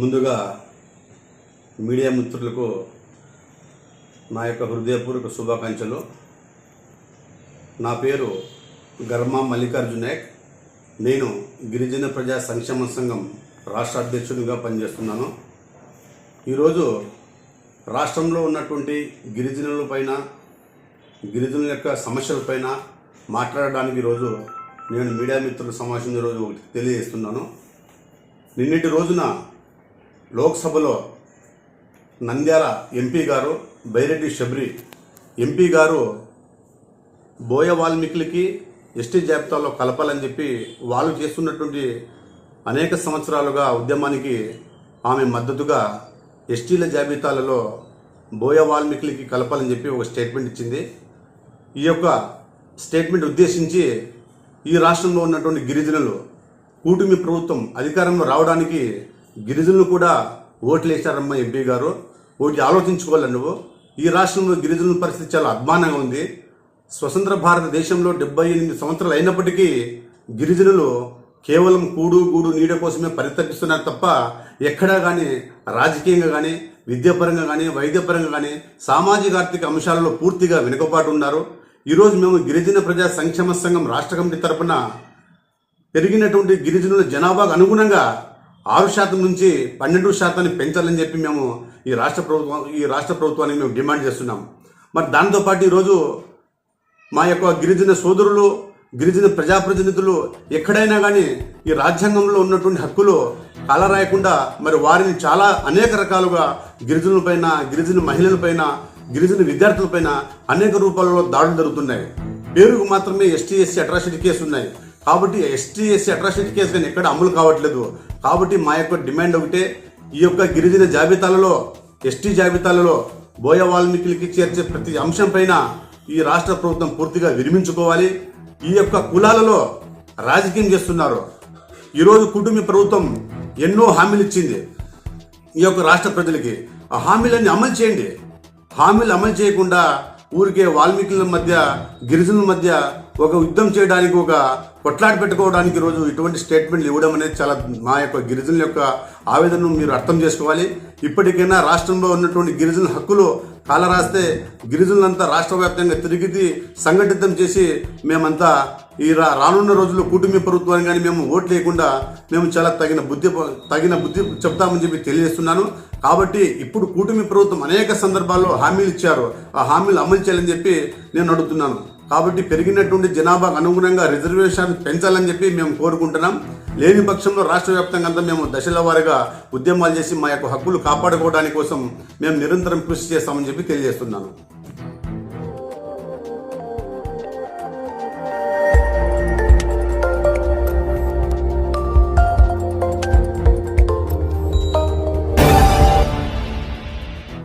ముందుగా మీడియా మిత్రులకు నా యొక్క హృదయపూర్వక శుభాకాంక్షలు. నా పేరు గర్మా మల్లికార్జునాయక్ నేను గిరిజన ప్రజా సంక్షేమ సంఘం రాష్ట్ర అధ్యక్షుడిగా పనిచేస్తున్నాను. ఈరోజు రాష్ట్రంలో ఉన్నటువంటి గిరిజనుల పైన గిరిజనుల యొక్క సమస్యలపైన మాట్లాడడానికి ఈరోజు నేను మీడియా మిత్రుల సమావేశం ఈరోజు ఒకటి తెలియజేస్తున్నాను. నిన్నటి రోజున లోక్సభలో నంద్యాల ఎంపీ గారు బైరెడ్డి శబరి ఎంపీ గారు బోయ వాల్మీకులకి ఎస్టీ జాబితాలో కలపాలని చెప్పి వాళ్ళు చేస్తున్నటువంటి అనేక సంవత్సరాలుగా ఉద్యమానికి ఆమె మద్దతుగా ఎస్టీల జాబితాలలో బోయ వాల్మీకులకి కలపాలని చెప్పి ఒక స్టేట్మెంట్ ఇచ్చింది. ఈ యొక్క స్టేట్మెంట్ ఉద్దేశించి ఈ రాష్ట్రంలో ఉన్నటువంటి గిరిజనులు కూటమి ప్రభుత్వం అధికారంలో రావడానికి గిరిజనులు కూడా ఓట్లు వేశారమ్మా ఎంపీ గారు. ఒకటి ఆలోచించుకోవాలి నువ్వు? ఈ రాష్ట్రంలో గిరిజనుల పరిస్థితి చాలా అద్మానంగా ఉంది. స్వతంత్ర భారతదేశంలో డెబ్బై ఎనిమిది సంవత్సరాలు అయినప్పటికీ గిరిజనులు కేవలం కూడు గూడు నీడ కోసమే పరితపిస్తున్నారు తప్ప ఎక్కడా కానీ రాజకీయంగా కానీ విద్యాపరంగా కానీ వైద్యపరంగా కానీ సామాజిక ఆర్థిక అంశాలలో పూర్తిగా వెనుకబాటు ఉన్నారు. ఈరోజు మేము గిరిజన ప్రజా సంక్షేమ సంఘం రాష్ట్ర కమిటీ తరపున పెరిగినటువంటి గిరిజనుల జనాభాకు అనుగుణంగా ఆరు శాతం నుంచి పన్నెండు శాతాన్ని పెంచాలని చెప్పి మేము ఈ రాష్ట్ర ప్రభుత్వం ఈ రాష్ట్ర ప్రభుత్వానికి మేము డిమాండ్ చేస్తున్నాం. మరి దాంతోపాటు ఈరోజు మా యొక్క గిరిజన సోదరులు గిరిజన ప్రజాప్రతినిధులు ఎక్కడైనా కానీ ఈ రాజ్యాంగంలో ఉన్నటువంటి హక్కులు కలరాయకుండా మరి వారిని చాలా అనేక రకాలుగా గిరిజనులపైన గిరిజన మహిళలపైన గిరిజన విద్యార్థులపైన అనేక రూపాలలో దాడులు జరుగుతున్నాయి. పేరుకు మాత్రమే ఎస్టీ ఎస్సీ అట్రాసిటీ కేసు ఉన్నాయి. కాబట్టి ఎస్టీ ఎస్సీ అట్రాసిటీ కేసు కానీ ఎక్కడ అమలు కావట్లేదు. కాబట్టి మా యొక్క డిమాండ్ ఒకటే ఈ యొక్క గిరిజన జాబితాలలో ఎస్టీ జాబితాలలో బోయ వాల్మీకులకి చేర్చే ప్రతి అంశం పైన ఈ రాష్ట్ర ప్రభుత్వం పూర్తిగా విరమించుకోవాలి. ఈ యొక్క కులాలలో రాజకీయం చేస్తున్నారు. ఈరోజు కుటుంబ ప్రభుత్వం ఎన్నో హామీలు ఇచ్చింది ఈ యొక్క రాష్ట్ర ప్రజలకి. ఆ హామీలన్నీ అమలు చేయండి. హామీలు అమలు చేయకుండా ఊరికే వాల్మీకుల మధ్య గిరిజనుల మధ్య ఒక యుద్ధం చేయడానికి ఒక కొట్లాట పెట్టుకోవడానికి రోజు ఇటువంటి స్టేట్మెంట్లు ఇవ్వడం అనేది చాలా మా యొక్క గిరిజనుల యొక్క ఆవేదనను మీరు అర్థం చేసుకోవాలి. ఇప్పటికైనా రాష్ట్రంలో ఉన్నటువంటి గిరిజనుల హక్కులు కాలరాస్తే గిరిజనులంతా రాష్ట్ర వ్యాప్తంగా తిరిగి సంఘటితం చేసి మేమంతా ఈ రా రానున్న రోజుల్లో కూటమి ప్రభుత్వాన్ని కానీ మేము ఓట్లు లేకుండా మేము చాలా తగిన బుద్ధి తగిన బుద్ధి చెప్తామని చెప్పి తెలియజేస్తున్నాను. కాబట్టి ఇప్పుడు కూటమి ప్రభుత్వం అనేక సందర్భాల్లో హామీలు ఇచ్చారు. ఆ హామీలు అమలు చేయాలని చెప్పి నేను అడుగుతున్నాను. కాబట్టి పెరిగినటువంటి జనాభాకు అనుగుణంగా రిజర్వేషన్ పెంచాలని చెప్పి మేము కోరుకుంటున్నాం. లేని పక్షంలో రాష్ట్ర వ్యాప్తంగా అంతా మేము దశల వారీగా ఉద్యమాలు చేసి మా యొక్క హక్కులు కాపాడుకోవడానికి కోసం మేము నిరంతరం కృషి చేస్తామని చెప్పి తెలియజేస్తున్నాను.